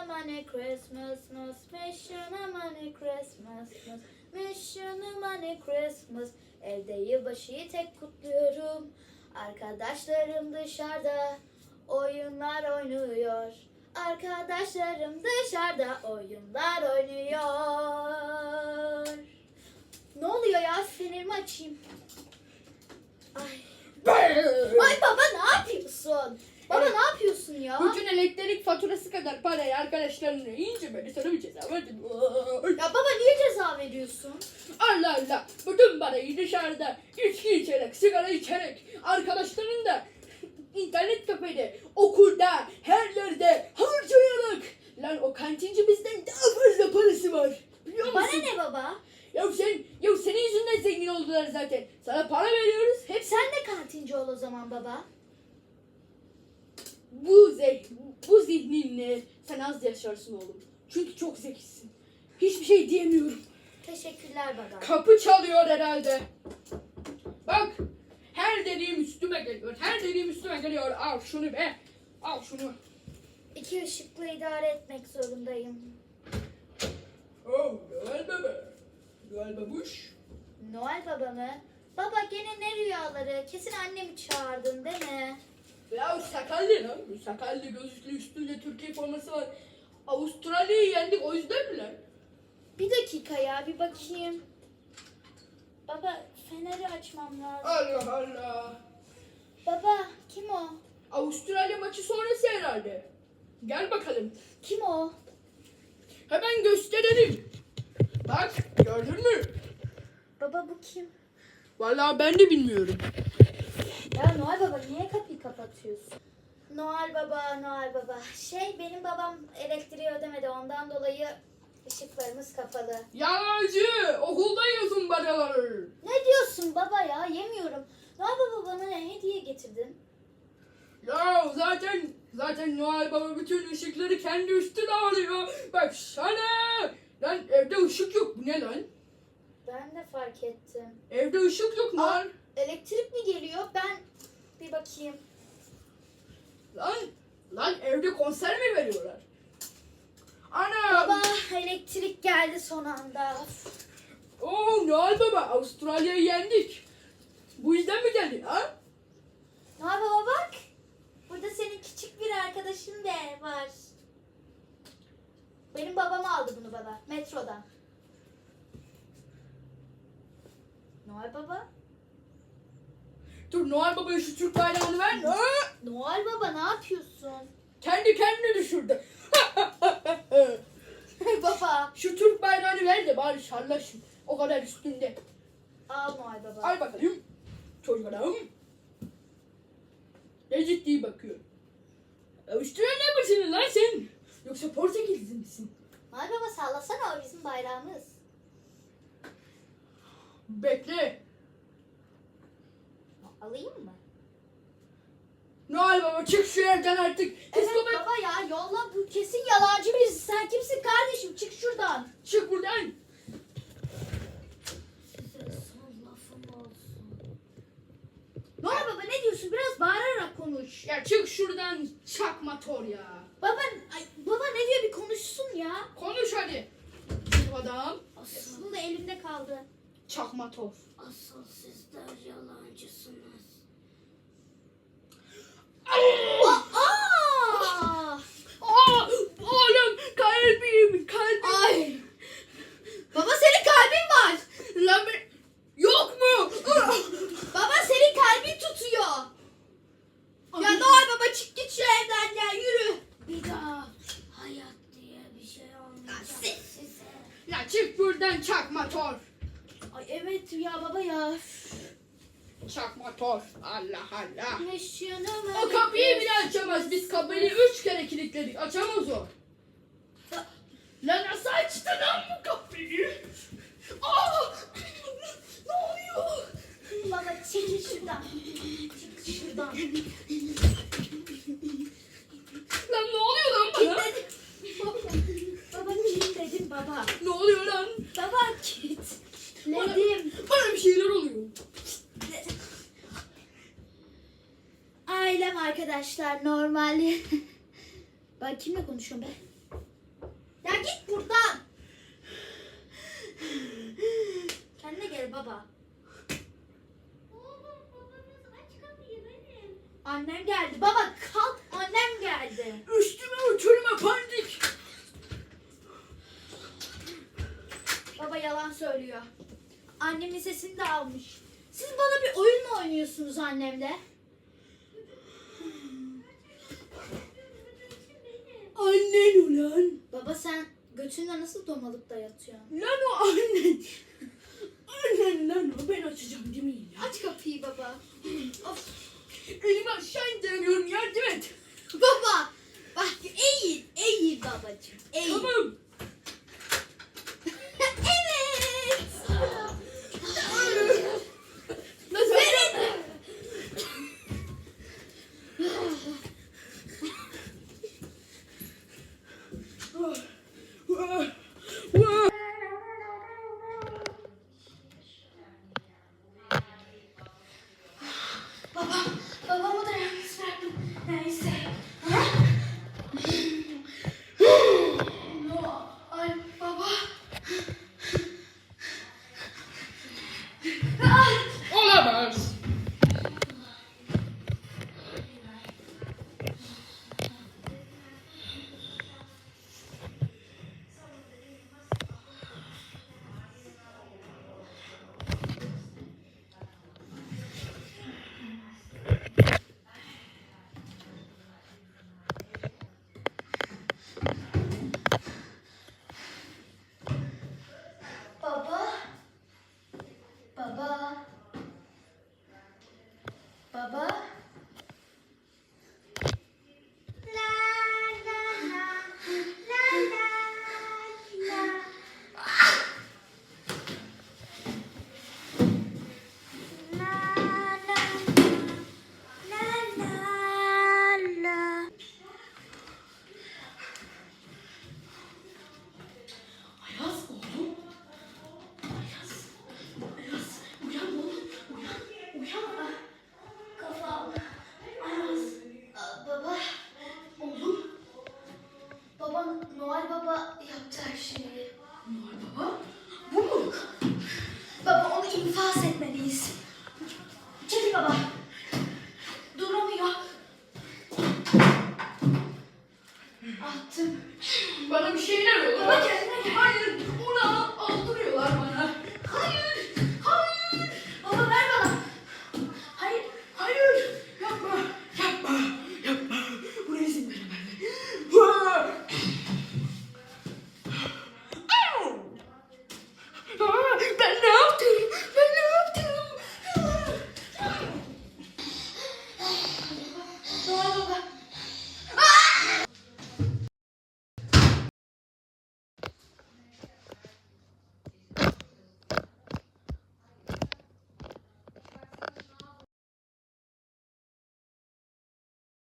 a money Christmas, Christmas. Mission a money Christmas, Christmas. Mission a money Christmas. Evde yılbaşıyı tek kutluyorum. Arkadaşlarım dışarıda oyunlar oynuyor. Arkadaşlarım dışarıda oyunlar oynuyor. Ne oluyor ya? Fenerimi açayım. Ay. Ay baba ne yapıyorsun? Baba ne yapıyorsun ya? Bütün elektrik faturası kadar parayı arkadaşlarına yiyince böyle sana bir ceza verdim. Ya baba niye ceza veriyorsun? Allah Allah. Bütün parayı dışarıda içki içerek, sigara içerek, arkadaşların da internet kafede, okulda, her yerde harcayarak. Lan o kantinci bizden daha fazla parası var. Biliyor musun? Bana ne baba? Ya sen, ya senin yüzünden zengin oldular zaten. Sana para veriyoruz. Hep Sen de kantinci ol o zaman baba. Bu zeh, bu zihninle sen az yaşarsın oğlum. Çünkü çok zekisin. Hiçbir şey diyemiyorum. Teşekkürler baba. Kapı çalıyor herhalde. Bak. Her dediğim üstüme geliyor. Her dediğim üstüme geliyor. Al şunu be. Al şunu. İki ışıklı idare etmek zorundayım. Oh, Noel Baba. Noel Babuş. Noel baba mı? Baba gene ne rüyaları? Kesin annemi çağırdın değil mi? Ya sakallı lan. Bu Sakallı gözlü üstünde Türkiye forması var. Avustralya'yı yendik o yüzden mi lan? Bir dakika ya bir bakayım. Baba feneri açmam lazım. Allah Allah. Baba kim o? Avustralya maçı sonrası herhalde. Gel bakalım. Kim o? Hemen gösterelim. Bak gördün mü? Baba bu kim? Vallahi ben de bilmiyorum. Ya Noel Baba niye kapıyı kapatıyorsun? Noel Baba, Noel Baba. Şey benim babam elektriği ödemedi ondan dolayı ışıklarımız kapalı. Yalancı! Okulda yazın banaları. Ne diyorsun baba ya? Yemiyorum. Noel Baba bana ne hediye getirdin? Ya zaten zaten Noel Baba bütün ışıkları kendi üstüne alıyor. Bak sana. Lan evde ışık yok. Bu ne lan? Ben de fark ettim. Evde ışık yok lan. Elektrik mi geliyor? Ben bir bakayım. Lan lan evde konser mi veriyorlar? Ana! Baba elektrik geldi son anda. Oo Noel Baba Avustralya'yı yendik. Bu yüzden mi geldin ha? Noel Baba bak. Burada senin küçük bir arkadaşın da var. Benim babam aldı bunu bana metrodan. Noel Baba? Dur Noel Baba'ya şu Türk bayrağını ver. Noel Baba ne yapıyorsun? Kendi kendine düşürdü. baba. şu Türk bayrağını ver de bari şarlaşın. O kadar üstünde. Al Noel Baba. Al bakalım. Çocuğum. Ne ciddi bakıyor. Avustralya mısın lan sen? Yoksa Portekizli misin? Noel Baba sallasana o bizim bayrağımız. Bekle. Alayım mı? Noel Baba çık şu yerden artık. Evet Psikopat. baba ya yolla bu kesin yalancı birisi. Sen kimsin kardeşim? Çık şuradan. Çık buradan. Olsun. Noel Baba ne diyorsun? Biraz bağırarak konuş. Ya çık şuradan çakma tor ya. Baba, ay, baba ne diyor bir konuşsun ya. Konuş hadi. Bizim adam. Aslında elimde kaldı. Çakma tor. Asıl sizler yalancısınız. Aa! Aa, oğlum kalbim kalbim. Ay! Baba senin kalbin var. Lan ben... Yok mu? Baba senin kalbin tutuyor. Ya Noel Baba çık git şu evden ya yürü. Bir daha hayat diye bir şey olmayacak siz- size. Ya çık buradan çakma tor. Ay evet ya baba ya. Çakma tor. Allah Allah. O kapıyı bile açamaz. Biz kapıyı üç kere kilitledik. Açamaz o. Lan nasıl açtı lan bu kapıyı? Aa! ne oluyor? Baba çekil şuradan. Çık şuradan. Lan ne oluyor lan bana? Kilitledim. Baba, baba kilitledim baba. Ne oluyor lan? Baba kilitledim. Bana bir şeyler oluyor. Ailem arkadaşlar normal. Ben kimle konuşuyorum be? git buradan. Kendine gel baba. Oğlum babamız aç kapıyı benim. Annem geldi. Baba kalk annem geldi. Üstüme uçurma pandik. Baba yalan söylüyor. Annemin sesini de almış. Siz bana bir oyun mu oynuyorsunuz annemle? Annen ulan. Baba sen götünle nasıl domalıp da yatıyorsun? Lan o annen. Annen lan o ben açacağım değil mi ya? Aç kapıyı baba. of. Elimi aşağı indiremiyorum yardım et. Baba bak eğil eğil babacığım eğil. Tamam.